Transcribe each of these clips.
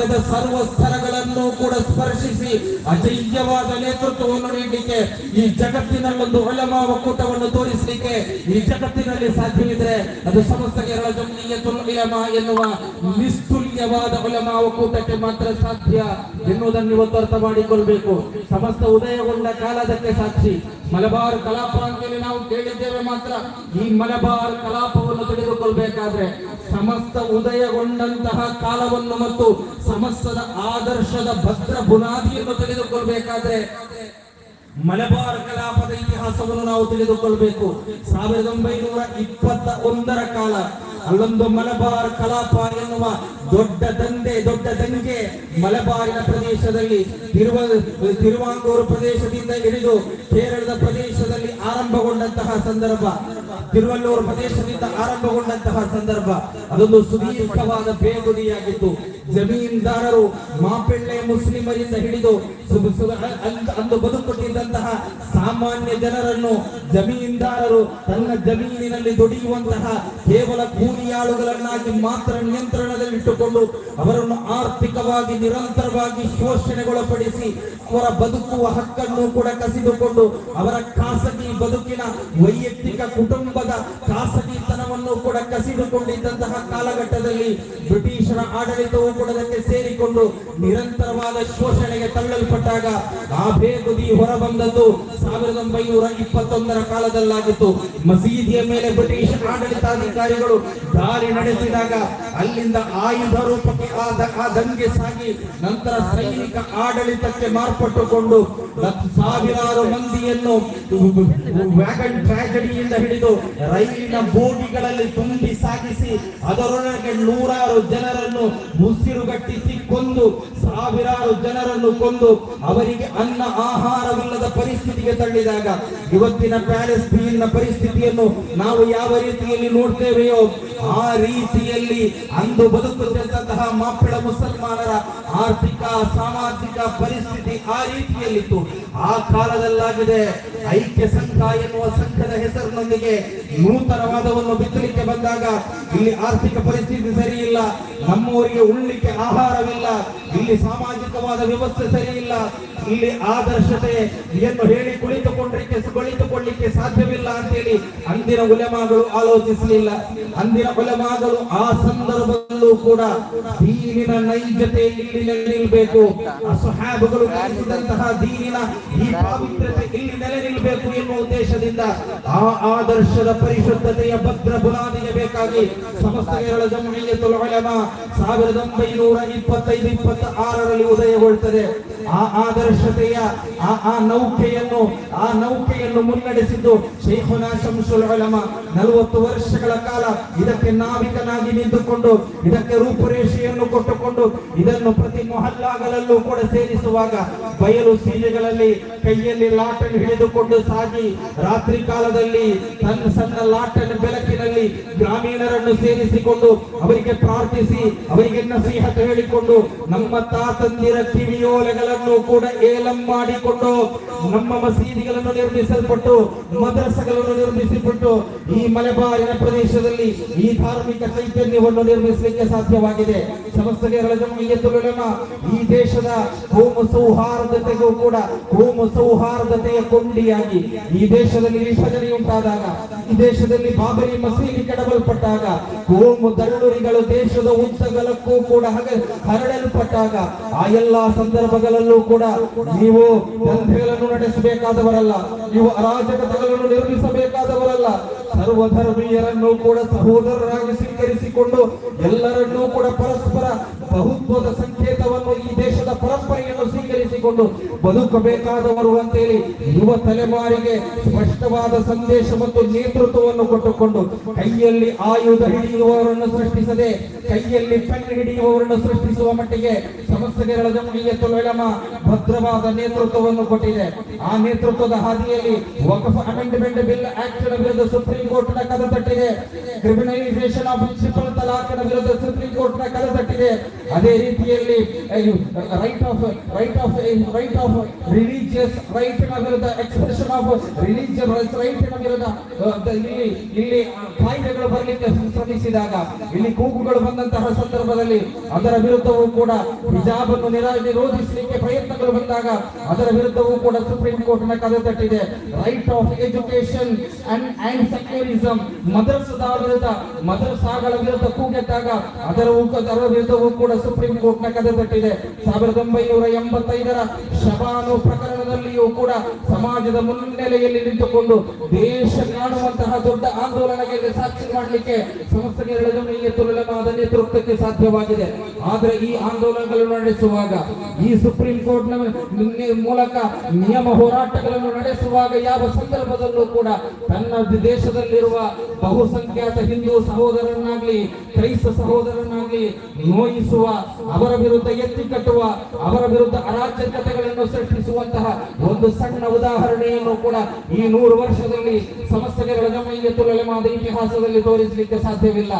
ಸಮಾಜದ ಸರ್ವ ಸ್ತರಗಳನ್ನು ಕೂಡ ಸ್ಪರ್ಶಿಸಿ ಅಜಯ್ಯವಾದ ನೇತೃತ್ವವನ್ನು ನೀಡಲಿಕ್ಕೆ, ಈ ಜಗತ್ತಿನ ಒಂದು ಒಳಮಾವ ಕೂಟವನ್ನು ತೋರಿಸಲಿಕ್ಕೆ ಈ ಜಗತ್ತಿನಲ್ಲಿ ಸಾಧ್ಯವಿದ್ರೆ ಅದು ಸಮಸ್ತ ಕೇರಳ ಉಲಮಾ ಎನ್ನುವ ನಿಸ್ತುಲ್ಯವಾದ ಉಲಮಾ ಕೂಟಕ್ಕೆ ಮಾತ್ರ ಸಾಧ್ಯ ಎನ್ನುವುದನ್ನು ಇವತ್ತು ಅರ್ಥ ಮಾಡಿಕೊಳ್ಬೇಕು. ಸಮಸ್ತ ಉದಯಗೊಂಡ ಕಾಲದಕ್ಕೆ ಸಾಕ್ಷಿ. ಮಲಬಾರ್ ಕಲಾಪ ಅಂತೇಳಿ ನಾವು ಕೇಳಿದ್ದೇವೆ ಮಾತ್ರ. ಈ ಮಲಬಾರ್ ಕಲಾಪವನ್ನು ತಿಳಿದುಕೊಳ್ಬೇಕಾದ್ರೆ ಸಮಸ್ತ ಉದಯಗೊಂಡಂತಹ ಕಾಲವನ್ನು ಮತ್ತು ಸಮಸ್ತದ ಆದರ್ಶದ ಭದ್ರ ಬುನಾದಿಯನ್ನು ತಿಳಿದುಕೊಳ್ಬೇಕಾದ್ರೆ ಮಲಬಾರ್ ಕಲಾಪದ ಇತಿಹಾಸವನ್ನು ನಾವು ತಿಳಿದುಕೊಳ್ಬೇಕು ಸಾವಿರದ ಒಂಬೈನೂರ ಇಪ್ಪತ್ತ ಒಂದರ ಕಾಲ ಅಲ್ಲೊಂದು ಮಲಬಾರ್ ಕಲಾಪ ಎನ್ನುವ ದೊಡ್ಡ ದಂಧೆ ದೊಡ್ಡ ದಂಗೆ ಮಲಬಾರಿನ ಪ್ರದೇಶದಲ್ಲಿ ತಿರುವ, ತಿರುವಾಂಗೂರು ಪ್ರದೇಶದಿಂದ ಹಿಡಿದು ಕೇರಳದ ಪ್ರದೇಶದಲ್ಲಿ ಆರಂಭಗೊಂಡಂತಹ ಸಂದರ್ಭ, ತಿರುವಲ್ಲೂರು ಪ್ರದೇಶದಿಂದ ಆರಂಭಗೊಂಡಂತಹ ಸಂದರ್ಭ, ಅದೊಂದು ಸುದೀರ್ಘವಾದ ಬೇಗುದಿಯಾಗಿತ್ತು. ಜಮೀನ್ದಾರರು ಮಾಪೆಳ್ಳೆ ಮುಸ್ಲಿಮರಿಂದ ಹಿಡಿದು ಅಂದು ಬದುಕೊಟ್ಟಿದ್ದಂತಹ ಸಾಮಾನ್ಯ ಜನರನ್ನು ಜಮೀನ್ದಾರರು ತನ್ನ ಜಮೀನಿನಲ್ಲಿ ದುಡಿಯುವಂತಹ ಕೇವಲ ಕೂಲಿಯಾಳುಗಳನ್ನಾಗಿ ಮಾತ್ರ ನಿಯಂತ್ರಣದಲ್ಲಿಟ್ಟುಕೊಂಡು ಅವರನ್ನು ಆರ್ಥಿಕವಾಗಿ ನಿರಂತರವಾಗಿ ಶೋಷಣೆಗೊಳಪಡಿಸಿ ಅವರ ಬದುಕುವ ಹಕ್ಕನ್ನು ಕೂಡ ಕಸಿದುಕೊಂಡು ಅವರ ಖಾಸಗಿ ಬದುಕಿನ ವೈಯಕ್ತಿಕ ಕುಟುಂಬದ ಖಾಸಗಿತನವನ್ನು ಕೂಡ ಕಸಿದುಕೊಂಡಿದ್ದಂತಹ ಕಾಲಘಟ್ಟದಲ್ಲಿ ಬ್ರಿಟಿಷರ ಆಡಳಿತವು ಕೂಡ ಅದಕ್ಕೆ ಸೇರಿಕೊಂಡು ನಿರಂತರವಾದ ಶೋಷಣೆಗೆ ತಳ್ಳಲ್ಪಟ್ಟಾಗ ಆ ಬೇಗುದಿ ಹೊರಬಂದದ್ದು ಸಾವಿರದ ಒಂಬೈನೂರ ಇಪ್ಪತ್ತೊಂದರ ಕಾಲದಲ್ಲಾಗಿತ್ತು. ಮಸೀದಿಯ ಮೇಲೆ ಬ್ರಿಟಿಷ್ ಆಡಳಿತಾಧಿಕಾರಿಗಳು ದಾಳಿ ನಡೆಸಿದಾಗ ಅಲ್ಲಿಂದ ಆಯುಧ ರೂಪಕ್ಕೆ ಆ ದಂಗೆ ಸಾಗಿ ನಂತರ ಸೈನಿಕ ಆಡಳಿತಕ್ಕೆ ಮಾರ್ಪಟ್ಟುಕೊಂಡು ಸಾವಿರಾರು ಮಂದಿಯನ್ನು ವ್ಯಾಗನ್ ಟ್ರಾಜಡಿಯಿಂದ ಹಿಡಿದು ರೈಲಿನ ಬೋಗಿಗಳಲ್ಲಿ ತುಂಬಿ ಸಾಗಿಸಿ ಅದರೊಳಗೆ ನೂರಾರು ಜನರನ್ನು ಉಸಿರುಗಟ್ಟಿಸಿ ಕೊಂದು, ಸಾವಿರಾರು ಜನರನ್ನು ಕೊಂದು ಅವರಿಗೆ ಅನ್ನ ಆಹಾರವಿಲ್ಲದ ಪರಿಸ್ಥಿತಿಗೆ ತಳ್ಳಿದಾಗ ಇವತ್ತಿನ ಪ್ಯಾಲೆಸ್ತೀನ್ನ ಪರಿಸ್ಥಿತಿಯನ್ನು ನಾವು ಯಾವ ರೀತಿಯಲ್ಲಿ ನೋಡ್ತೇವೆಯೋ ಆ ರೀತಿಯಲ್ಲಿ ಅಂದು ಬದುಕುತ್ತಿದ್ದಂತಹ ಮಾಪಿಳ ಮುಸಲ್ಮಾನರ ಆರ್ಥಿಕ, ಸಾಮಾಜಿಕ ಪರಿಸ್ಥಿತಿ ಆ ರೀತಿಯಲ್ಲಿತ್ತು. ಆ ಕಾಲದಲ್ಲಾಗಿದೆ ಐಕ್ಯ ಸಂಘ ಎನ್ನುವ ಸಂಘದ ಹೆಸರಿನೊಂದಿಗೆ ನೂತನವಾದವನ್ನು ಬಿತ್ತಲಿಕ್ಕೆ ಬಂದಾಗ ಇಲ್ಲಿ ಆರ್ಥಿಕ ಪರಿಸ್ಥಿತಿ ಸರಿ ಇಲ್ಲ ನಮ್ಮವರಿಗೆ ಉಳ್ಳಿಕ್ಕೆ ಆಹಾರವಿಲ್ಲ. ಇಲ್ಲಿ. ಸಾಮಾಜಿಕವಾದ ವ್ಯವಸ್ಥೆ ಸರಿ ಇಲ್ಲ ಇಲ್ಲಿ ಆದರ್ಶತೆಯನ್ನು ಹೇಳಿ ಕುಳಿತುಕೊಂಡ್ರಿಕ್ಕೆ ಕುಳಿತುಕೊಳ್ಳಿಕ್ಕೆ ಸಾಧ್ಯವಿಲ್ಲ ಅಂತೇಳಿ ಅಂದಿನ ಉಲೆಮಾಗಳು ಆಲೋಚಿಸಲಿಲ್ಲ. ಅಂದಿನ ಉಲೆಮಾಗಳು ಆ ಸಂದರ್ಭದಲ್ಲೂ ಕೂಡ ದೀನಿನ ನೈಜತೆ ಇಲ್ಲಿ ನೆಲೆ ನಿಲ್ಲಬೇಕು ಅಸಹಾಬಗಳು ಕಲಿಸಿದಂತಹ ದೀನಿನ ಈ ಪಾವಿತ್ರ್ಯತೆ ಇಲ್ಲಿ ನೆಲೆ ನಿಲ್ಬೇಕು ಎನ್ನುವ ಉದ್ದೇಶದಿಂದ ಆ ಆದರ್ಶದ ಪರಿಶುದ್ಧತೆಯ ಭದ್ರ ಬುನಾದಿಗೆ ಬೇಕಾಗಿ ಸಮಸ್ತ ಕೇರಳ ಜಮೀಯತುಲ್ ಉಲಮಾ ಸಾವಿರದ ಒಂಬೈನೂರ ಇಪ್ಪತ್ತೈದು ಇಪ್ಪತ್ತ ಆರರಲ್ಲಿ ಉದಯಗೊಳ್ತದೆ. ಆ ಆದರ್ಶತೆಯ, ಆ ಆ ನೌಕೆಯನ್ನು ಆ ನೌಕೆಯನ್ನು ಮುನ್ನಡೆಸಿದ್ದು ಶೈಖುನಾ ಶಂಸುಲ್ ಉಲಮ. ನಲವತ್ತು ವರ್ಷಗಳ ಕಾಲ ಇದಕ್ಕೆ ನಾವಿಕನಾಗಿ ನಿಂತುಕೊಂಡು, ಇದಕ್ಕೆ ರೂಪುರೇಷೆಯನ್ನು ಕೊಟ್ಟುಕೊಂಡು, ಇದನ್ನು ಪ್ರತಿ ಮೊಹಲ್ಲಾಗಲಲ್ಲೂ ಕೂಡ ಸೇರಿಸುವಾಗ ಬಯಲು ಸೀಮೆಗಳಲ್ಲಿ ಕೈಯಲ್ಲಿ ಲಾಟನ್ ಹಿಡಿದುಕೊಂಡು ಸಾಗಿ, ರಾತ್ರಿ ಕಾಲದಲ್ಲಿ ತನ್ನ ಸಣ್ಣ ಲಾಟನ್ ಬೆಳಕಿನಲ್ಲಿ ಗ್ರಾಮೀಣರನ್ನು ಸೇರಿಸಿಕೊಂಡು ಅವರಿಗೆ ಪ್ರಾರ್ಥಿಸಿ, ಅವರಿಗೆ ನಸೀಹತ್ ಹೇಳಿಕೊಂಡು, ನಮ್ಮ ತಾತಂದಿರ ಕಿವಿಯೋಲೆಗಳನ್ನು ಕೂಡ ಏಲಂ ಮಾಡಿಕೊಂಡು ನಮ್ಮ ಮಸೀದಿಗಳನ್ನು ನಿರ್ಮಿಸಲ್ಪಟ್ಟು, ಮದ್ರಸಗಳನ್ನು ನಿರ್ಮಿಸಿಬಿಟ್ಟು, ಈ ಮಲೆಬಾರಿನ ಪ್ರದೇಶದಲ್ಲಿ ಈ ಧಾರ್ಮಿಕ ಚೈತನ್ಯವನ್ನು ನಿರ್ಮಿಸಲಿಕ್ಕೆ ಸಾಧ್ಯವಾಗಿದೆ. ಸಮಸ್ತ ಕೇರಳ ಜಮೀಯತುಲ್ ಈ ದೇಶದ ಹೋಮ ಸೌಹಾರ್ದತೆಗೂ ಕೂಡ ಹೋಮ ಸೌಹಾರ್ದತೆಯ ಕೊಂಡಿಯಾಗಿ ಈ ದೇಶದಲ್ಲಿ ವಿಭಜನೆ ಉಂಟಾದಾಗ ಈ ದೇಶದಲ್ಲಿ ಬಾಬರಿ ಮಸೀದಿ ಕೆಡವಲ್ಪಟ್ಟಾಗ ಕೋಮು ದಳ್ಳುರಿಗಳು ದೇಶದ ಉದ್ದಗಲಕ್ಕೂ ಕೂಡ ಹರಡಲ್ಪಟ್ಟಾಗ ಆ ಎಲ್ಲಾ ಸಂದರ್ಭಗಳಲ್ಲೂ ಕೂಡ ನೀವು ದಂಧೆಗಳನ್ನು ನಡೆಸಬೇಕಾದವರಲ್ಲ, ನೀವು ಅರಾಜಕತೆಗಳನ್ನು ನಿರ್ಮಿಸಬೇಕಾದವರಲ್ಲ, ಸರ್ವಧರ್ಮೀಯರನ್ನು ಕೂಡ ಸಹೋದರರಾಗಿ ಸ್ವೀಕರಿಸಿಕೊಂಡು ಎಲ್ಲರನ್ನೂ ಕೂಡ ಪರಸ್ಪರ ಬಹುತ್ವದ ಸಂಕೇತವನ್ನು ಈ ದೇಶದ ಪರಂಪರೆಯನ್ನು ಸ್ವೀಕರಿಸಿಕೊಂಡು ಬದುಕಬೇಕಾದವರು ಅಂತೇಳಿ ಯುವ ತಲೆಮಾರಿಗೆ ಸ್ಪಷ್ಟವಾದ ಸಂದೇಶ ಮತ್ತು ನೇತೃತ್ವವನ್ನು ಕೊಟ್ಟುಕೊಂಡು ಕೈಯಲ್ಲಿ ಆಯುಧ ಹಿಡಿಯುವವರನ್ನು ಸೃಷ್ಟಿಸದೆ ಕೈಯಲ್ಲಿ ಪೆನ್ ಹಿಡಿಯುವವರನ್ನು ಸೃಷ್ಟಿಸುವ ಮಟ್ಟಿಗೆ ಸಮಸ್ಯೆಗಳ ಕೇರಳ ಜಮೀಯತುಲ್ ಭದ್ರವಾದ ನೇತೃತ್ವವನ್ನು ಕೊಟ್ಟಿದೆ. ಆ ನೇತೃತ್ವದ ಹಾದಿಯಲ್ಲಿ ವಕಫ್ ಅಮೆಂಡ್ಮೆಂಟ್ ಬಿಲ್ ಆಕ್ಟ್ ವಿರುದ್ಧ ಸುಪ್ರೀಂ ಕೋರ್ಟ್ನ ಕದ ತಟ್ಟಿದೆ ಕ್ರಿಮಿನಲೈಸೇಷನ್ ಆಫ್ ಟ್ರಿಪಲ್ ತಲಾಖ್ ವಿರುದ್ಧ ಸುಪ್ರೀಂ ಕೋರ್ಟ್ನ ಕದ ತಟ್ಟಿದೆ ಅದೇ ರೀತಿಯಲ್ಲಿ right of right of right of religious right ವಿರುದ್ಧ ಎಕ್ಸ್ಪ್ರೆಷನ್ ಆಫ್ ರಿಲಿಜಿಯಸ್ ರೈಟ್ ವಿರುದ್ಧ ಆ, ದ- ಇಲ್ಲಿ ಇಲ್ಲಿ ಕಾಯ್ದೆಗಳು ಬರಲಿಕ್ಕೆ ಶ್ರಮಿಸಿದಾಗ ಇಲ್ಲಿ ಕೂಗುಗಳು ಬಂದಂತಹ ಸಂದರ್ಭದಲ್ಲಿ ಅದರ ವಿರುದ್ಧವೂ ಕೂಡ ಹಿಜಾಬನ್ನು ನಿರಾ ನಿರೋಧಿಸಲಿಕ್ಕೆ ಪ್ರಯತ್ನಗಳು ಬಂದಾಗ ಅದರ ವಿರುದ್ಧವೂ ಕೂಡ ಸುಪ್ರೀಂ ಕೋರ್ಟ್ನ ಕದ ತಟ್ಟಿದೆ. Right of education and secularism ವಿರುದ್ಧ ಮದರ್ಸಾಗಳ ವಿರುದ್ಧ ಕೂಗೆಟ್ಟಾಗ ಅದರ ಅದರ ವಿರುದ್ಧವೂ ಕೂಡ ಸುಪ್ರೀಂ ಕೋರ್ಟ್ನ ಕದ ತಟ್ಟಿದೆ. ಸಾವಿರದ ಒಂಬೈನೂರ ಎಂಬತ್ತೈದರ ಶಬಾನು ಪ್ರಕರಣದಲ್ಲಿಯೂ ಕೂಡ ಸಮಾಜದ ಮುನ್ನೆಲೆಯಲ್ಲಿ ನಿಂತುಕೊಂಡು ದೇಶ ಕಾಣುವಂತಹ ದೊಡ್ಡ ಆಂದೋಲನಕ್ಕೆ ಸಾಕ್ಷಿ ಮಾಡಲಿಕ್ಕೆ ಸಂಸ್ಥೆಗಳ ತುಲನವಾದ ನೇತೃತ್ವಕ್ಕೆ ಸಾಧ್ಯವಾಗಿದೆ. ಆದರೆ ಈ ಆಂದೋಲನಗಳನ್ನು ನಡೆಸುವಾಗ, ಈ ಸುಪ್ರೀಂ ಕೋರ್ಟ್ನ ಮೂಲಕ ನಿಯಮ ಹೋರಾಟಗಳನ್ನು ನಡೆಸುವಾಗ ಯಾವ ಸಂದರ್ಭದಲ್ಲೂ ಕೂಡ ತನ್ನ ದೇಶದಲ್ಲಿರುವ ಬಹುಸಂಖ್ಯಾತ ಹಿಂದೂ ಸಹೋದರನಾಗ್ಲಿ ಕ್ರೈಸ್ತ ಸಹೋದರನಾಗ್ಲಿ 思い磯は ಅವರ ವಿರುದ್ಧ ಎತ್ತಿ ಕಟ್ಟುವ, ಅವರ ವಿರುದ್ಧ ಅರಾಜಕತೆಗಳನ್ನು ಸೃಷ್ಟಿಸುವಂತಹ ಒಂದು ಸಣ್ಣ ಉದಾಹರಣೆಯನ್ನು ಕೂಡ ಈ ನೂರು ವರ್ಷದಲ್ಲಿ ಸಮಸ್ಯೆಗಳ ಜಮೈಯತುಲಮಾದ ಇತಿಹಾಸದಲ್ಲಿ ತೋರಿಸಲಿಕ್ಕೆ ಸಾಧ್ಯವಿಲ್ಲ.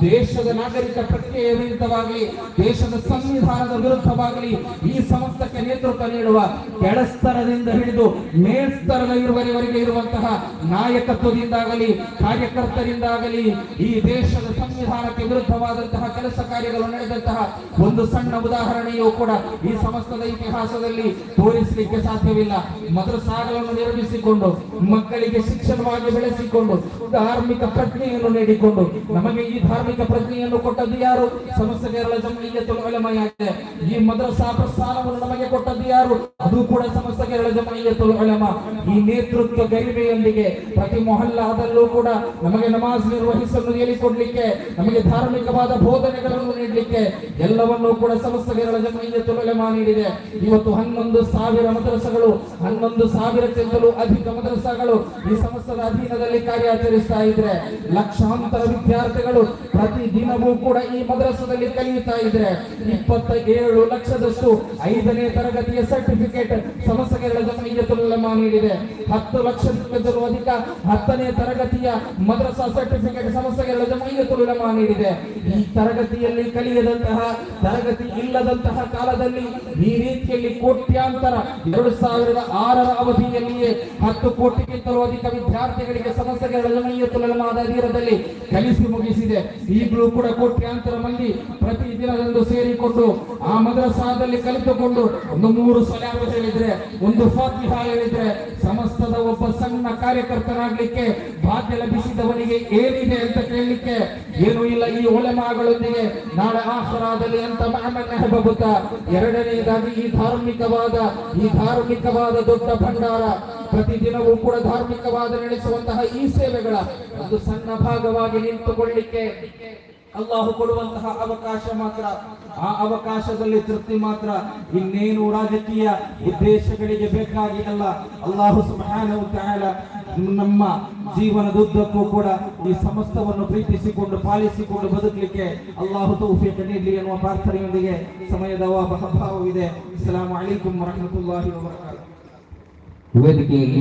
ದೇಶದ ನಾಗರಿಕ ಪ್ರಕ್ರಿಯೆಯ ವಿರುದ್ಧವಾಗಲಿ, ದೇಶದ ಸಂವಿಧಾನದ ವಿರುದ್ಧವಾಗಲಿ ಈ ಸಮಸ್ತಕ್ಕೆ ನೇತೃತ್ವ ನೀಡುವ ಕೆಳಸ್ತರದಿಂದ ಹಿಡಿದು ಮೇಲ್ಸ್ತರದ ಇರುವವರೆಗೆ ಇರುವಂತಹ ನಾಯಕತ್ವದಿಂದಾಗಲಿ, ಕಾರ್ಯಕರ್ತರಿಂದಾಗಲಿ ಈ ದೇಶದ ಸಂವಿಧಾನಕ್ಕೆ ವಿರುದ್ಧವಾದಂತಹ ಕೆಲಸ ಕಾರ್ಯಗಳು ನಡೆದಂತಹ ಒಂದು ಸಣ್ಣ ಉದಾಹರಣೆಯೂ ಕೂಡ ಈ ಸಮಸ್ತದ ಇತಿಹಾಸದಲ್ಲಿ ತೋರಿಸಲಿಕ್ಕೆ ಸಾಧ್ಯವಿಲ್ಲ. ಮದ್ರಸಾಗಳನ್ನು ನಿರ್ಮಿಸಿಕೊಂಡು, ಮಕ್ಕಳಿಗೆ ಶಿಕ್ಷಣವಾಗಿ ಬೆಳೆಸಿಕೊಂಡು, ಧಾರ್ಮಿಕ ಪ್ರಜ್ಞೆಯನ್ನು ನೀಡಿಕೊಂಡು. ನಮಗೆ ಈ ಧಾರ್ಮಿಕ ಪ್ರಜ್ಞೆಯನ್ನು ಕೊಟ್ಟದ್ದು ಯಾರು? ಸಮಸ್ತ ಕೇರಳ ಜಮೀಯತ್ತು ಒಳಮೆಯಾಗಿದೆ ಈ ಮದ್ರಸಾ ಪ್ರಸ್ಥಾನವನ್ನು ನಮಗೆ ಕೊಟ್ಟದ್ದು ಯಾರು? ಅದು ಕೂಡ ಸಮಸ್ತ ಕೇರಳ ಜಮೀಯತ್ತು ಒಳಮ ಈ ನೇತೃತ್ವ ಗರಿಮೆಯೊಂದಿಗೆ ಪ್ರತಿ ಮೊಹಲ್ಲಾದಲ್ಲೂ ಕೂಡ ನಮಗೆ ನಮಾಜ್ ನಿರ್ವಹಿಸಲು ಹೇಳಿಕೊಡ್ಲಿಕ್ಕೆ, ನಮಗೆ ಧಾರ್ಮಿಕವಾದ ಬೋಧನೆಗಳನ್ನು ನೀಡಲಿಕ್ಕೆ ಎಲ್ಲವನ್ನೂ ಕೂಡ ಸಮಸ್ತ ಕೇರಳ ಜಮೀಯತ್ತು ಒಳಮ ನೀಡಿದೆ. ಇವತ್ತು ಹನ್ನೊಂದು ಸಾವಿರ ಮದ್ರಸಗಳು, ಹನ್ನೊಂದು ಸಾವಿರಕ್ಕಿಂತಲೂ ಅಧಿಕ ಮದ್ರಸಗಳು ಈ ಸಮಸ್ತದ ಅಧೀನದಲ್ಲಿ ಕಾರ್ಯಾಚರಿಸ್ತಾ ಇದ್ರೆ, ಲಕ್ಷಾಂತರ ವಿದ್ಯಾರ್ಥಿಗಳು ಪ್ರತಿ ದಿನವೂ ಕೂಡ ಈ ಮದ್ರಸದಲ್ಲಿ ಕಲಿಯುತ್ತಾ ಇದ್ರೆ ಇಪ್ಪತ್ತ ಏಳು ಲಕ್ಷದಷ್ಟು ಐದನೇ ತರಗತಿಯ ಸರ್ಟಿಫಿಕೇಟ್ ಸಮಸ್ಯೆಗಳ ಜಮೀಯತುಲ್ಲಮ ನೀಡಿದೆ. ಹತ್ತು ಲಕ್ಷಕ್ಕಿಂತಲೂ ಅಧಿಕ ಹತ್ತನೇ ತರಗತಿಯ ಮದ್ರಸಾ ಸರ್ಟಿಫಿಕೇಟ್ ಸಮಸ್ಯೆಗಳ ಜಮೀಯತುಲ್ಲಮ ನೀಡಿದೆ. ಈ ತರಗತಿಯಲ್ಲಿ ಕಲಿಯದಂತಹ, ತರಗತಿ ಇಲ್ಲದಂತಹ ಕಾಲದಲ್ಲಿ ಈ ರೀತಿಯಲ್ಲಿ ಕೋಟ್ಯಾಂತರ ಎರಡು ಸಾವಿರದ ಆರರ ಅವಧಿಯಲ್ಲಿಯೇ ಹತ್ತು ಕೋಟಿಗಿಂತಲೂ ಅಧಿಕ ವಿದ್ಯಾರ್ಥಿಗಳಿಗೆ ಸಮಸ್ಯೆಗಳ ತುಲಮಾದ ಅಧೀನದಲ್ಲಿ ಕಲಿಸಿ ಮುಗಿಸಿದೆ. ಈಗಲೂ ಕೂಡ ಕೋಟ್ಯಾಂತರ ಮಂದಿ ಪ್ರತಿ ದಿನದಂದು ಸೇರಿಕೊಂಡು ಆ ಮದ್ರಸಾದಲ್ಲಿ ಕಲಿತುಕೊಂಡು ಒಂದು ಮೂರು ಹೇಳಿದ್ರೆ, ಒಂದು ಫಾತಿಹಾ ಹೇಳಿದ್ರೆ ಸಮಸ್ತದ ಒಬ್ಬ ಸಣ್ಣ ಕಾರ್ಯಕರ್ತನಾಗ್ಲಿಕ್ಕೆ ಭಾಗ್ಯ ಲಭಿಸಿದವನಿಗೆ ಏನಿದೆ ಅಂತ ಕೇಳಲಿಕ್ಕೆ ಏನೂ ಇಲ್ಲ. ಈ ಒಲೆಮಾಗಳೊಂದಿಗೆ ನಾಳೆ ಆಸರಾದಲ್ಲಿ ಅಂತ ಮಹಮ್ಮದ್ ಹೆಬ್ಬಗುತ್ತಾ ಎರಡನೆಯದಾಗಿ ಈ ಧಾರ್ಮಿಕವಾದ ಈ ಧಾರ್ಮಿಕವಾದ ದೊಡ್ಡ ಭಂಡಾರ ಪ್ರತಿದಿನವೂ ಕೂಡ ಧಾರ್ಮಿಕವಾದ ನಡೆಸುವಂತಹ ಈ ಸೇವೆಗಳ ಒಂದು ಸಣ್ಣ ಭಾಗವಾಗಿ ನಿಂತುಕೊಳ್ಳಿಕ್ಕೆ. ಅಲ್ಲಾಹು ಕೊಡುವಂತಹ ಅವಕಾಶ ಮಾತ್ರ. ಆ ಅವಕಾಶದಲ್ಲಿ ತೃಪ್ತಿ ಮಾತ್ರ. ಇನ್ನೇನು ರಾಜಕೀಯ ಉದ್ದೇಶಗಳಿಗೆ ಬೇಕಾಗಿ ಅಲ್ಲ ಅಲ್ಲಾಹು ಸುಬ್ಹಾನಹು ತಆಲ ನಮ್ಮ ಜೀವನದುದ್ದಕ್ಕೂ ಕೂಡ ಈ ಸಮಸ್ತವನ್ನು ಪ್ರೀತಿಸಿಕೊಂಡು, ಪಾಲಿಸಿಕೊಂಡು ಬದುಕಲಿಕ್ಕೆ ಅಲ್ಲಾಹು ತೌಫೀಕ್ ನೀಡಲಿ ಎನ್ನುವ ಪ್ರಾರ್ಥನೆಯೊಂದಿಗೆ ಸಮಯದ ಅಭಾವವಿದೆ. ಅಸ್ಸಲಾಮು ಅಲೈಕುಂ ವರಹಮತುಲ್ಲಾಹಿ ವಬರಕಾತು ವೇದಿಕೆಯಲ್ಲಿ